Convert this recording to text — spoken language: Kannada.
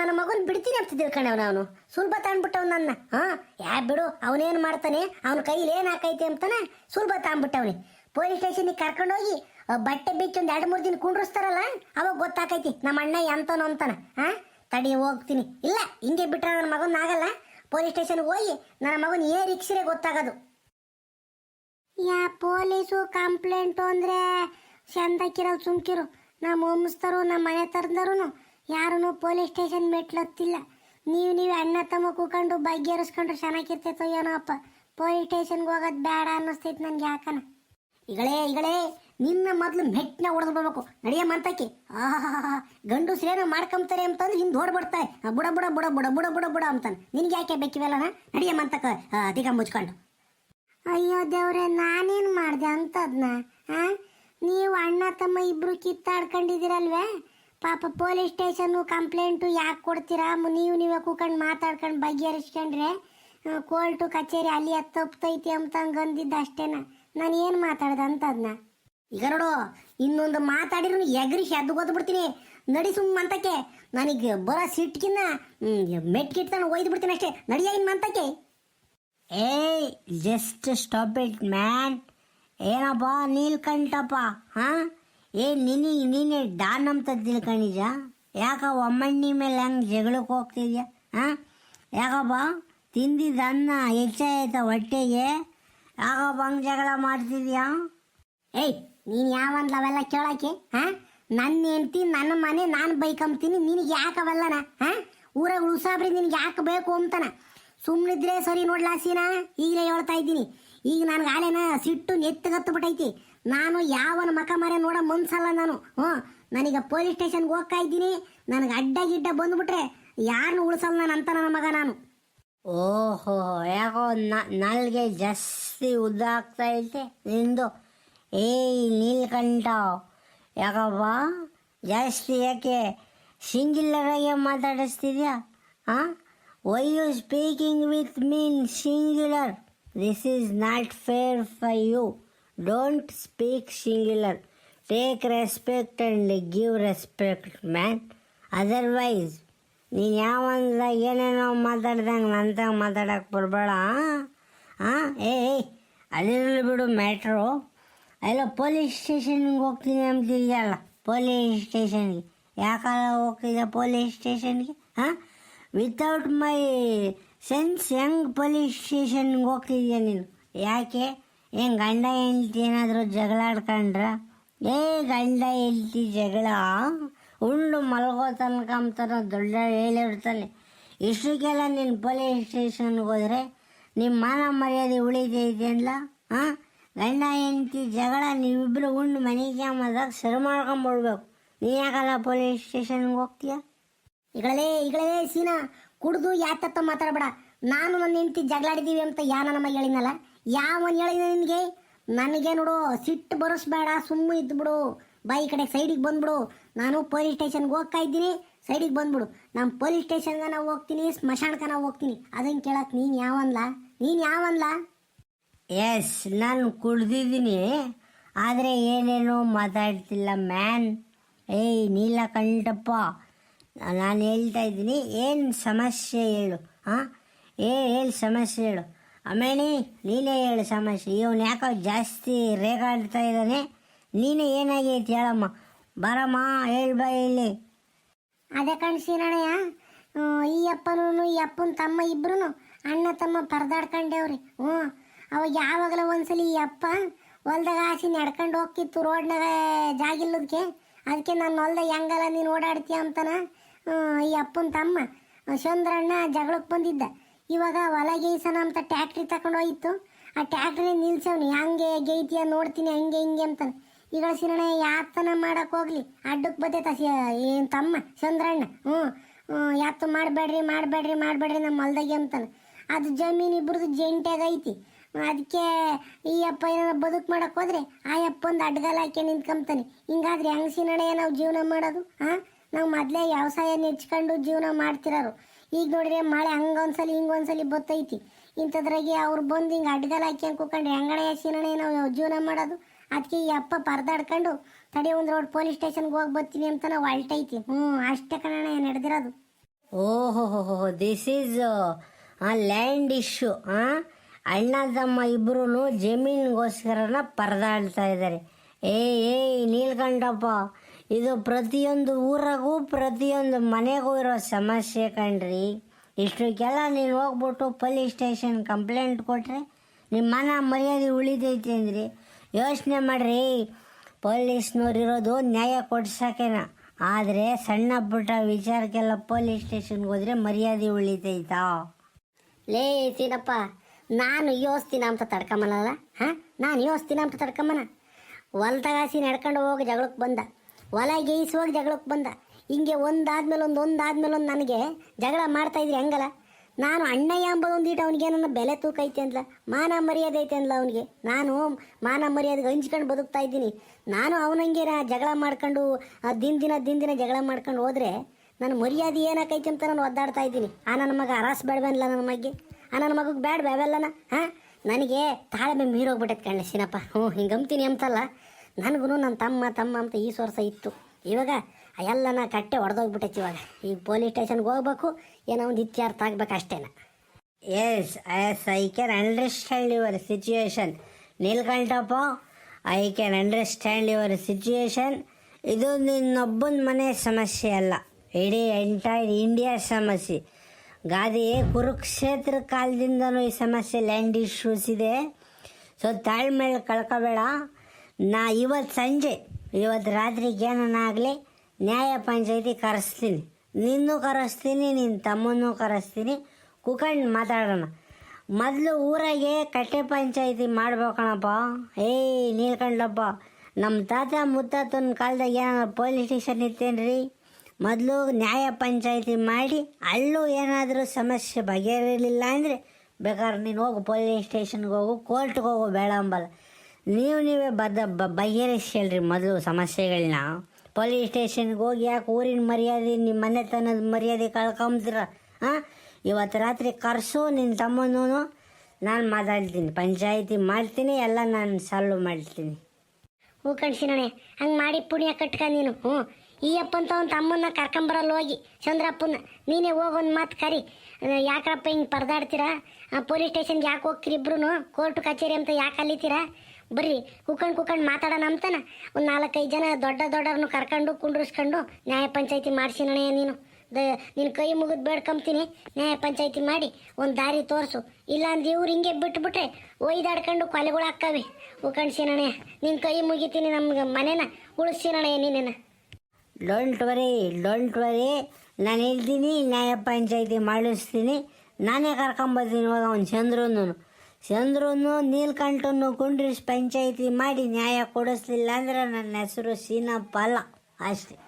ನನ್ನ ಮಗನ ಬಿಡ್ತೀನಿ ಅಂತ ತಿಳ್ಕೊಂಡವ್ ನಾನು ಸುಲಭ ತಾಂಡ್ಬಿಟ್ಟವ್ ನನ್ನ. ಹಾ, ಯಾ ಬಿಡು, ಅವನೇನು ಮಾಡ್ತಾನೆ? ಅವನ ಕೈಲಿ ಏನು ಹಾಕೈತೆ ಅಂತಾನೆ ಸುಲಭ ತಾಂಡ್ಬಿಟ್ಟವ್ನಿ ಪೊಲೀಸ್ ಸ್ಟೇಷನ್ಗೆ ಕರ್ಕೊಂಡೋಗಿ ಬಟ್ಟೆ ಬಿಚ್ಚಿ ಒಂದು ಎರಡು ಮೂರು ದಿನ ಕುಂಡ್ರಸ್ತಾರಲ್ಲ, ಅವಾಗ ಗೊತ್ತಾಕೈತಿ, ನಮ್ಮ ಅಣ್ಣ ಎಂತನೋ ಅಂತಾನೆ. ಹಾ, ತಡಿ ಹೋಗ್ತೀನಿ. ಇಲ್ಲ, ಹಿಂಗೆ ಬಿಟ್ರೆ ನನ್ನ ಮಗನ ಆಗಲ್ಲ. ಪೊಲೀಸ್ ಸ್ಟೇಷನ್ಗೆ ಹೋಗಿ ನನ್ನ ಮಗನ್ ಏ ರಿಕ್ಷರೆ ಗೊತ್ತಾಗೋದು. ಯಾ, ಪೊಲೀಸು ಕಂಪ್ಲೇಂಟು ಅಂದ್ರೆ ಚಂದಕ್ಕಿರೋ ಸುಮ್ಕಿರು. ನಮ್ಮ ಹೋಮ್ಸ್ತರು ನಮ್ಮ ಮನೆ ತರದವರು ಯಾರೂ ಪೊಲೀಸ್ ಸ್ಟೇಷನ್ ಮೆಟ್ಲತ್ತಿಲ್ಲ. ನೀವು ನೀವು ಅಣ್ಣ ತಮ್ಮ ಕೂಕೊಂಡು ಬಗೆಹರಿಸ್ಕೊಂಡ್ರೆ ಚೆನ್ನಾಗಿರ್ತೈತೋ ಏನೋ ಅಪ್ಪ. ಪೊಲೀಸ್ ಸ್ಟೇಷನ್ಗೆ ಹೋಗೋದು ಬೇಡ ಅನ್ನಿಸ್ತೈತೆ ನನ್ಗೆ ಯಾಕನ? ಈಗಳೇ ಈಗಳೇ ನಿನ್ನ ಮೊದಲು ಮೆಟ್ನ ಹೊಡೆದು ಬರ್ಬೇಕು ನಡೆಯ ಮಂತಕ್ಕೆ ಗಂಡು ಗಂಡಸ್ರೇನೋ ಮಾಡ್ಕೊಂತಾರೆ ಅಂತಂದ್ರೆ ಹಿಂದೆ ಹೊಡ್ಬಿಡ್ತಾರೆ ಆ, ಬುಡ ಬುಡ ಬುಡ ಬುಡ ಬುಡ ಬುಡ ಬುಡ ಅಂತಾನೆ. ನಿನ್ಗೆ ಯಾಕೆ ಬೇಕಿವೆಲ್ಲ ನಡೆಯ ಮಂತಕ್ಕ ಅಧಿಕ ಮುಚ್ಕೊಂಡು. ಅಯ್ಯೋ ದೇವ್ರೆ ನಾನೇನು ಮಾಡಿದೆ ಅಂತದ್ನ ಹಾಂ ನೀವು ಅಣ್ಣ ತಮ್ಮ ಇಬ್ರು ಕಿತ್ತಾಡ್ಕೊಂಡಿದ್ದೀರಲ್ವೇ? ಪಾಪ ಪೊಲೀಸ್ ಸ್ಟೇಷನ್ನು ಕಂಪ್ಲೇಂಟು ಯಾಕೆ ಕೊಡ್ತೀರಾ? ನೀವು ನೀವೇ ಕೂಕೊಂಡು ಮಾತಾಡ್ಕೊಂಡು ಬಗೆಹರಿಸ್ಕೊಂಡ್ರೆ ಕೋರ್ಟು, ಕಚೇರಿ ಅಲ್ಲಿ ಹತ್ತೊಪ್ತೈತಿ ಅಂತ ಅಂದಿದ್ದ ಅಷ್ಟೇನ? ನಾನು ಏನು ಮಾತಾಡ್ದೆ ಅಂತದ್ನ? ಈಗ ನೋಡು, ಇನ್ನೊಂದು ಮಾತಾಡಿದ್ರು ಎಗರಿ ಶದ್ದು ಗೊತ್ಬಿಡ್ತೀನಿ. ನಡಿ ಸುಮ್ಮ ಅಂತಕ್ಕೆ ನನಗೆ ಬರೋ ಸಿಟ್ಕಿನ್ನ ಮೆಟ್ಕಿಟ್ತಾನೆ ಒಯ್ದು ಬಿಡ್ತೀನಿ ಅಷ್ಟೇ. ನಡಿಯ ಇನ್ ಮಂತಕ್ಕೆ. ಏಯ್, ಜಸ್ಟ್ ಸ್ಟಾಪ್ ಇಟ್, ಮ್ಯಾನ್. ಏನಪ್ಪ, ನೀಲ್ಕಂಠಪ್ಪ, ಹಾ? ಏ, ನಿನಿ, ನೀನೆ ಡಾನ್ ಅಂತ ತಿಳ್ಕೊಂಡಿದ್ಯ ಯಾಕ ಒಮ್ಮಣ್ಣಿ ಮೇಲೆ ಹೆಂಗೆ ಜಗಳಕ್ಕೆ ಹೋಗ್ತಿದ್ಯ? ಹಾ ಯಾಕಪ್ಪ ತಿಂದಿದ್ದ ಅನ್ನ ಹೆಚ್ಚಾಯ್ತ ಹೊಟ್ಟೆಗೆ. ಯಾಕಪ್ಪ ಹಂಗೆ ಜಗಳ ಮಾಡ್ತಿದ್ಯಾ? ಏಯ್, ನೀನು ಯಾವಂದ್ಲ ಅವೆಲ್ಲ ಕೇಳಕ್ಕೆ? ಹಾ ನನ್ನ ಹೆಂಡ್ತಿ ನನ್ನ ಮನೆ, ನಾನು ಬೈಕಂಬ್ತೀನಿ, ನಿನಗೆ ಯಾಕವಲ್ಲನ? ಹಾ ಊರಾಗ ಉಳ್ಸಾಬ್ರಿ ನಿನಗೆ ಯಾಕೆ ಬೇಕು ಅಂತನ? ಸುಮ್ಮನಿದ್ರೆ ಸರಿ ನೋಡ್ಲಾಸಿನ ಈಗಲೇ ಹೇಳ್ತಾ ಇದ್ದೀನಿ. ಈಗ ನನಗೆ ಆಲೇನ ಸಿಟ್ಟು ನೆತ್ತಗತ್ತು ಬಿಟ್ಟೈತಿ ನಾನು ಯಾವನ ಮಕ ಮರೆ ನೋಡ ಮನ್ಸಲ್ಲ ನಾನು. ಹ್ಞೂ, ನನಗೆ ಪೊಲೀಸ್ ಸ್ಟೇಷನ್ಗೆ ಹೋಗ್ತಾ ಇದ್ದೀನಿ. ನನಗೆ ಅಡ್ಡ ಗಿಡ್ಡ ಬಂದ್ಬಿಟ್ರೆ ಯಾರನ್ನು ಉಳಿಸಲ್ಲ ನಾನು ಅಂತ ನನ್ನ ಮಗ ನಾನು. ಓಹೋ, ಯಾಕೋ ನಲ್ಗೆ ಜಾಸ್ತಿ ಉದ್ದ ಆಗ್ತಾ ಐತೆ ನಿಂದು. ಏಯ್, ನೀಲ್ಕಂಠ. ಯಾಕಪ್ಪ? ಜಾಸ್ತಿ ಯಾಕೆ? ಸಿಂಗಿಲ್ಲರಾಗೆ ಮಾತಾಡಿಸ್ತಿದ್ಯಾ? ಹಾಂ? Why you speaking with me in singular this is not fair for you don't speak singular take respect and give respect man otherwise ನೀನು ಯಾವಂದ ಏನೇನೋ ಮಾತಾಡ್ದಂಗೆ ನಂತಾಗ ಮಾತಾಡಕ್ಕೆ ಬರಬೇಡ ಹಾಂ ಏಯ್ ಅಲ್ಲಿರಲಿ ಬಿಡು ಮ್ಯಾಟ್ರು ಅಲ್ಲ ಪೊಲೀಸ್ ಸ್ಟೇಷನ್ಗೆ ಹೋಗ್ತೀನಿ ಅಂತಿದೆಯಲ್ಲ ಪೊಲೀಸ್ ಸ್ಟೇಷನ್ಗೆ ಯಾಕಲ್ಲ ಹೋಗ್ತಿದ್ದೆ ಪೊಲೀಸ್ ಸ್ಟೇಷನ್ಗೆ ಹಾಂ ವಿತೌಟ್ ಮೈ ಸೆನ್ಸ್ ಹೆಂಗೆ ಪೊಲೀಸ್ ಸ್ಟೇಷನ್ಗೆ ಹೋಗ್ತಿದ್ಯಾ ನೀನು? ಯಾಕೆ? ಏನು ಗಂಡ ಹೆಂಡ್ತಿ ಏನಾದರೂ ಜಗಳ ಆಡ್ಕೊಂಡ್ರ? ಏ ಗಂಡ ಹೆಂಡ್ತಿ ಜಗಳ? ಉಂಡು ಮಲ್ಗೋ ತನಕ ಅಂತಾರ ದೊಡ್ಡ ಹೇಳಿರ್ತಾನೆ ಇಷ್ಟಕ್ಕೆಲ್ಲ ನೀನು ಪೊಲೀಸ್ ಸ್ಟೇಷನ್ಗೆ ಹೋದ್ರೆ ನಿಮ್ಮ ಮಾನ ಮರ್ಯಾದೆ ಉಳಿದೈತೆ ಅಲ್ಲ ಹಾಂ ಗಂಡ ಹೆಂಡ್ತಿ ಜಗಳ ನೀವಿಬ್ಬರು ಉಂಡು ಮನೆಗೆ ಮದಾಗ ಸರಿ ಮಾಡ್ಕೊಂಬಿಡ್ಬೇಕು ನೀ ಯಾಕಲ್ಲ ಪೊಲೀಸ್ ಸ್ಟೇಷನ್ಗೆ ಹೋಗ್ತೀಯ? ಈಗಳೇ ಈಗಳೇ ಸೀನಾ ಕುಡ್ದು ಯಾತತ್ತ ಮಾತಾಡಬೇಡ. ನಾನು ನನ್ನ ಹೆಂಡತಿ ಜಗಳಾಡಿದೀವಿ ಅಂತ ಯಾನ ನಮ್ಮ ಹೇಳಿನಲ್ಲ ಯಾವನ್ ಹೇಳಿದ ನಿನಗೆ? ನನಗೆ ನೋಡು, ಸಿಟ್ಟು ಬರೋಸ್ಬೇಡ ಸುಮ್ಮನೆ ಇದ್ಬಿಡು. ಬಾಯಿ ಕಡೆ ಸೈಡಿಗೆ ಬಂದ್ಬಿಡು. ನಾನು ಪೊಲೀಸ್ ಸ್ಟೇಷನ್ಗೆ ಹೋಗ್ತಾ ಇದ್ದೀನಿ. ಸೈಡಿಗೆ ಬಂದ್ಬಿಡು. ನಾನು ಪೊಲೀಸ್ ಸ್ಟೇಷನ್ಗೆ ನಾವು ಹೋಗ್ತೀನಿ, ಸ್ಮಶಾನಕ್ಕೆ ನಾವು ಹೋಗ್ತೀನಿ. ಅದನ್ನು ಕೇಳಕ್ಕೆ ನೀನು ಯಾವನ್ಲ ನೀನು ಯಾವನ್ಲ ಎಸ್ ನಾನು ಕುಡ್ದಿದ್ದೀನಿ. ಆದರೆ ಏನೇನೋ ಮಾತಾಡ್ತಿಲ್ಲ ಮ್ಯಾನ್. ಏಯ್ ನೀಲಕಂಠಪ್ಪ ನಾನು ಹೇಳ್ತಾ ಇದ್ದೀನಿ, ಏನು ಸಮಸ್ಯೆ ಹೇಳು ಹಾಂ ಏ ಹೇಳು ಸಮಸ್ಯೆ ಹೇಳು. ಅಮೇಣಿ, ನೀನೇ ಹೇಳು ಸಮಸ್ಯೆ ಇವನು ಯಾಕೋ ಜಾಸ್ತಿ ರೇಗಾಡ್ತಾ ಇದ್ದಾನೆ? ನೀನೇ ಏನಾಗೈತಿ ಹೇಳಮ್ಮ. ಬರಮ್ಮ, ಹೇಳ್ಬ ಇಲ್ಲಿ. ಅದೇ ಕಣ್ಸಿನಣ್ಣಯ್ಯ ಈ ಅಪ್ಪನೂ ಈ ಅಪ್ಪನ ತಮ್ಮ ಇಬ್ರು ಅಣ್ಣ ತಮ್ಮ ಪರದಾಡ್ಕೊಂಡೇವ್ರಿ. ಹ್ಞೂ, ಅವಾಗ ಯಾವಾಗಲೂ ಒಂದ್ಸಲ ಈ ಅಪ್ಪ ಹೊಲ್ದಾಗ ಹಾಸಿ ನಡ್ಕೊಂಡು ಹೋಗ್ತಿತ್ತು ರೋಡ್ನಾಗ ಜಾಗಿಲ್ಲದಕ್ಕೆ. ಅದಕ್ಕೆ ನಾನು ಹೊಲ್ದಾಗ ಹೆಂಗಲ್ಲ ನೀನು ಓಡಾಡ್ತೀಯ ಅಂತನ ಈ ಅಪ್ಪನ ತಮ್ಮ. ಚಂದ್ರಣ್ಣ ಜಗಳಕ್ಕೆ ಬಂದಿದ್ದ. ಇವಾಗ ಹೊಲ ಗೇಯ್ಸನ ಅಂತ ಟ್ಯಾಕ್ಟ್ರಿ ತಗೊಂಡು ಹೋಗಿತ್ತು ಆ ಟ್ಯಾಕ್ಟ್ರಿ ನಿಲ್ಸವ್ನಿ. ಹಂಗೆ ಗೇಯ್ತೀಯ ನೋಡ್ತೀನಿ, ಹಂಗೆ, ಹಿಂಗೆ ಅಂತ ಈಗ ಸಿರಣ ಯಾತನ ಮಾಡಕ್ ಹೋಗ್ಲಿ. ಅಡ್ಡಕ್ಕೆ ಬತ್ತೈತ ಏನು ತಮ್ಮ, ಚಂದ್ರಣ್ಣ, ಹ್ಞೂ ಯಾತು ಮಾಡಬೇಡ್ರಿ ಮಾಡಬೇಡ್ರಿ ಮಾಡಬೇಡ್ರಿ ನಮ್ಮ ಹೊಲ್ದಾಗೆ ಅಂತಾನೆ. ಅದು ಜಮೀನು ಇಬ್ರದ್ದು ಜಂಟ್ಯಾಗೈತಿ ಅದಕ್ಕೆ ಈ ಅಪ್ಪ ಏನಾರ ಬದುಕು ಮಾಡಕ್ ಹೋದ್ರೆ ಆ ಅಪ್ಪ ಒಂದು ಅಡ್ಗಲ್ ಹಾಕಿ ನಿಂತ್ಕೊಂತಾನೆ ಹಿಂಗಾದ್ರೆ ಹೆಂಗ್ ಸಿನಣೆ ನಾವು ಜೀವನ ಮಾಡೋದು, ಹಾಂ? ನಾವು ಮೊದಲೇ ವ್ಯವಸಾಯ ನೆಚ್ಕೊಂಡು ಜೀವನ ಮಾಡ್ತಿರೋರು. ಈಗ ನೋಡ್ರಿ ಮಳೆ ಹಂಗೊಂದ್ಸಲಿ ಹಿಂಗೊಂದ್ಸಲಿ ಬತ್ತೈತಿ. ಇಂಥದ್ರಾಗೆ ಅವ್ರು ಬಂದು ಹಿಂಗೆ ಅಡ್ಗಾಲ ಹಾಕಿ ಕೂತ್ಕೊಂಡ್ರೆ ಹೆಂಗಣೆ ಸಿನಣೆ ನಾವು ಜೀವನ ಮಾಡೋದು. ಅದಕ್ಕೆ ಈ ಅಪ್ಪ ಪರದಾಡ್ಕೊಂಡು, ತಡಿ ಒಂದು ರೋಡ್ ಪೊಲೀಸ್ ಸ್ಟೇಷನ್ಗೆ ಹೋಗಿ ಬರ್ತೀನಿ ಅಂತ ನಾವು ಅಲ್ಟೈತಿ ಹ್ಞೂ ಅಷ್ಟೇ ಕಣಣ್ಣ ನಡೆದಿರೋದು? ಓಹೋ ಹೋ ದಿಸ್ ಈಸ್ ಲ್ಯಾಂಡ್ ಇಶ್ಯೂ ಅಣ್ಣ ತಮ್ಮ ಇಬ್ಬರೂ ಜಮೀನಿಗೋಸ್ಕರನ ಪರದಾಡ್ತಾ ಇದ್ದಾರೆ ಏ ಏ ನೀಲ್ಕಂಠಪ್ಪ ಇದು ಪ್ರತಿಯೊಂದು ಊರಾಗೂ ಪ್ರತಿಯೊಂದು ಮನೆಗೂ ಇರೋ ಸಮಸ್ಯೆ ಕಣ್ರಿ. ಇಷ್ಟಕ್ಕೆಲ್ಲ ನೀನು ಹೋಗ್ಬಿಟ್ಟು ಪೊಲೀಸ್ ಸ್ಟೇಷನ್ ಕಂಪ್ಲೇಂಟ್ ಕೊಟ್ಟರೆ ನಿಮ್ಮ ಮನ ಮರ್ಯಾದೆ ಉಳಿದೈತಿ ಅಂದ್ರಿ. ಯೋಚನೆ ಮಾಡ್ರಿ ಪೊಲೀಸ್ನವ್ರು ಇರೋದು ನ್ಯಾಯ ಕೊಡ್ಸಕ್ಕೇನ ಆದರೆ ಸಣ್ಣ ಪುಟ್ಟ ವಿಚಾರಕ್ಕೆಲ್ಲ ಪೊಲೀಸ್ ಸ್ಟೇಷನ್ಗೆ ಹೋದ್ರೆ ಮರ್ಯಾದೆ ಉಳಿತೈತಾ ಲೇ ಸೀನಪ್ಪ ನಾನು ಯೋಸ್ತಿನ ಅಂತ ತಡ್ಕೊಂಬಲ್ಲ ಹಾಂ? ನಾನು ಯೋಸ್ತಿನ ಅಂತ ತಡ್ಕೊಂಬನ? ಹೊಲ್ತಗಾಸಿ ನಡ್ಕೊಂಡು ಹೋಗಿ ಜಗಳಕ್ಕೆ ಬಂದ. ಹೊಲ ಗೇಯಿಸುವಾಗ ಜಗಳಕ್ಕೆ ಬಂದ. ಹಿಂಗೆ ಒಂದಾದ್ಮೇಲೆ ಒಂದು ಒಂದಾದ್ಮೇಲೆ ಒಂದು ನನಗೆ ಜಗಳ ಮಾಡ್ತಾ ಇದ್ರಿ ಹಂಗಲ್ಲ. ನಾನು ಅಣ್ಣಯ್ಯ ಅಂಬೋದು ಒಂದೀಟ ಅವನಿಗೆ ನನ್ನ ಬೆಲೆ ತೂಕ ಐತೆ ಅಂದ್ಲ. ಮಾನ ಮರ್ಯಾದೆ ಐತೆ ಅಂದ್ಲ ಅವನಿಗೆ. ನಾನು ಮಾನ ಮರ್ಯಾದೆಗೆ ಹಂಚ್ಕೊಂಡು ಬದುಕ್ತಾ ಇದ್ದೀನಿ. ನಾನು ಅವನಂಗೆ ಜಗಳ ಮಾಡ್ಕೊಂಡು ದಿನ ದಿನ ದಿನ ದಿನ ಜಗಳ ಮಾಡ್ಕೊಂಡು ಹೋದ್ರೆ ನನ್ನ ಮರ್ಯಾದೆ ಏನಾಕೈತಿ ಅಂತ ನಾನು ಒದ್ದಾಡ್ತಾ ಇದ್ದೀನಿ. ಆ ನನ್ನ ಮಗ ಅರಾಸ್ ಬೇಡವಲ್ಲ ನನ್ನ ಮಗ್ಗೆ? ಆ ನನ್ನ ಮಗಗೆ ಬೇಡ ಬೇವೆಲ್ಲನ ಹಾಂ? ನನಗೆ ತಾಳ್ಮೆ ಮೀರೋಗ್ಬಿಟ್ಟೈತೆ ಕಣ್ಣ ಸಿನಪ್ಪ ಹ್ಞೂ, ಹಿಂಗೆ ಅಂಬ್ತೀನಿ ಅಂತಲ್ಲ. ನನಗೂ ನನ್ನ ತಮ್ಮ ತಮ್ಮ ಅಂತ ಈ ವರ್ಷ ಇತ್ತು. ಇವಾಗ ಎಲ್ಲನ ಕಟ್ಟೆ ಹೊಡೆದೋಗ್ಬಿಟ್ಟೈತಿ ಇವಾಗ. ಈಗ ಪೊಲೀಸ್ ಸ್ಟೇಷನ್ಗೆ ಹೋಗ್ಬೇಕು, ಏನೋ ಒಂದು ಇತ್ಯಾರ್ಥ ಆಗ್ಬೇಕು ಅಷ್ಟೇನ. Yes yes I can understand your situation Neelkanthappa I can understand your situation ಇದು ನಿನ್ನೊಬ್ಬನ ಮನೆ ಸಮಸ್ಯೆ ಅಲ್ಲ. ಇಡೀ ಎಂಟೈರ್ ಇಂಡಿಯಾ ಸಮಸ್ಯೆ. ಗಾದಿ ಕುರುಕ್ಷೇತ್ರ ಕಾಲದಿಂದನೂ ಈ ಸಮಸ್ಯೆ ಲ್ಯಾಂಡ್ ಇಶ್ಯೂಸ್ ಇದೆ. ಸೊ ತಾಳ್ಮೇಲೆ ಕಳ್ಕೊಬೇಡ. ನಾ ಇವತ್ತು ಸಂಜೆ ಇವತ್ತು ರಾತ್ರಿಗೆ ಏನನ್ನಾಗಲಿ ನ್ಯಾಯ ಪಂಚಾಯತಿ ಕರೆಸ್ತೀನಿ. ನಿನ್ನೂ ಕರೆಸ್ತೀನಿ ನಿನ್ನ ತಮ್ಮನ್ನೂ ಕರೆಸ್ತೀನಿ. ಕುಕಂಡು ಮಾತಾಡೋಣ. ಮೊದಲು ಊರಾಗೆ ಕಟ್ಟೆ ಪಂಚಾಯತಿ ಮಾಡ್ಬೇಕಣಪ್ಪ. ಏಯ್ ನೀಲ್ಕಂಡ್ಲಪ್ಪ. ನಮ್ಮ ತಾತ ಮುತ್ತಾತನ ಕಾಲದಾಗ ಏನಾದ್ರು ಪೊಲೀಸ್ ಸ್ಟೇಷನ್ ಇತ್ತೇನ್ರಿ? ಮೊದಲು ನ್ಯಾಯ ಪಂಚಾಯತಿ ಮಾಡಿ, ಅಲ್ಲೂ ಏನಾದರೂ ಸಮಸ್ಯೆ ಬಗೆಹರಿಲಿಲ್ಲ ಅಂದರೆ, ಬೇಕಾದ್ರೆ ನೀನು ಹೋಗು, ಪೊಲೀಸ್ ಸ್ಟೇಷನ್ಗೆ ಹೋಗು, ಕೋರ್ಟ್ಗೆ ಹೋಗು, ಬೇಡ ಅಂಬಲ್ಲ. ನೀವು ನೀವೇ ಬದ ಬ ಬಗೆಹರಿಸಿ ಹೇಳ್ರಿ ಮೊದಲು ಸಮಸ್ಯೆಗಳನ್ನ ಪೊಲೀಸ್ ಸ್ಟೇಷನ್ಗೆ ಹೋಗಿ ಯಾಕೆ ಊರಿನ ಮರ್ಯಾದೆ, ನಿಮ್ಮ ಮನೆತನದ ಮರ್ಯಾದೆ ಕಳ್ಕೊಂಬ್ತೀರ ಹಾಂ ಇವತ್ತು ರಾತ್ರಿ ಕರ್ಸು ನಿನ್ನ ತಮ್ಮನೂ ನಾನು ಮಾತಾಡ್ತೀನಿ, ಪಂಚಾಯಿತಿ ಮಾಡ್ತೀನಿ, ಎಲ್ಲ ನಾನು ಸಾಲ್ವ್ ಮಾಡ್ತೀನಿ. ಹ್ಞೂ ಕಣ್ಸಿನಣೆ ಹಂಗೆ ಮಾಡಿ ಪುಣ್ಯ ಕಟ್ಕ ನೀನು, ಹ್ಞೂ. ಈ ಅಪ್ಪಂತ ಅವ್ನ ತಮ್ಮನ್ನ ಕರ್ಕೊಂಬರಲ್ಲ ಹೋಗಿ. ಚಂದ್ರಪ್ಪನ ನೀನೇ ಹೋಗೊಂದು ಮಾತು ಕರಿ. ಯಾಕಪ್ಪ ಹಿಂಗೆ ಪರದಾಡ್ತೀರಾ? ಪೊಲೀಸ್ ಸ್ಟೇಷನ್ಗೆ ಯಾಕೆ ಹೋಗ್ತೀರಿ ಇಬ್ರು ಕೋರ್ಟ್ ಕಚೇರಿ ಅಂತ ಯಾಕೆ ಅಲ್ಲಿತೀರಾ? ಬರ್ರಿ ಕುಕ್ಕಂಡು ಕುಕ್ಕಂಡು ಮಾತಾಡೋಣ ಅಂತಾನ. ಒಂದು ನಾಲ್ಕೈದು ಜನ ದೊಡ್ಡ ದೊಡ್ಡವ್ರನ್ನು ಕರ್ಕೊಂಡು, ಕುಂಡ್ರಿಸ್ಕೊಂಡು ನ್ಯಾಯ ಪಂಚಾಯತಿ ಮಾಡಿಸಿನಣೆ ನೀನು ದ ನಿನ್ನ ಕೈ ಮುಗಿದು ಬೇಡ್ಕೊಂತೀನಿ ನ್ಯಾಯ ಪಂಚಾಯತಿ ಮಾಡಿ, ಒಂದು ದಾರಿ ತೋರಿಸು. ಇಲ್ಲಾಂದ್ರೆ ಇವ್ರು ಹಿಂಗೆ ಬಿಟ್ಬಿಟ್ರೆ ಒಯ್ದಾಡ್ಕೊಂಡು ಕೊಲೆಗಳು ಹಾಕವೆ ಉಕಣ್ಸಿನಣೆ ನಿನ್ನ ಕೈ ಮುಗಿತೀನಿ ನಮ್ಗೆ ಮನೇನ. ಉಳಿಸಿನಣೆ ನೀನೇನ. ಡೋಂಟ್ ವರಿ ಡೋಂಟ್ ವರಿ ನಾನು ಹೇಳ್ತೀನಿ, ನ್ಯಾಯ ಪಂಚಾಯತಿ ಮಾಡಿಸ್ತೀನಿ. ನಾನೇ ಕರ್ಕೊಂಬರ್ತೀನಿ ಇವಾಗ ಅವ್ನು ಚಂದ್ರನು ಚಂದ್ರನು ನೀಲ್ಕಂಠನು ಕುಂಡ್ರಿಸ್ ಪಂಚಾಯಿತಿ ಮಾಡಿ ನ್ಯಾಯ ಕೊಡಿಸ್ಲಿಲ್ಲ ಅಂದ್ರೆ ನನ್ನ ಹೆಸರು ಸೀನಪ್ಪ ಅಲ್ಲ ಅಷ್ಟೇ.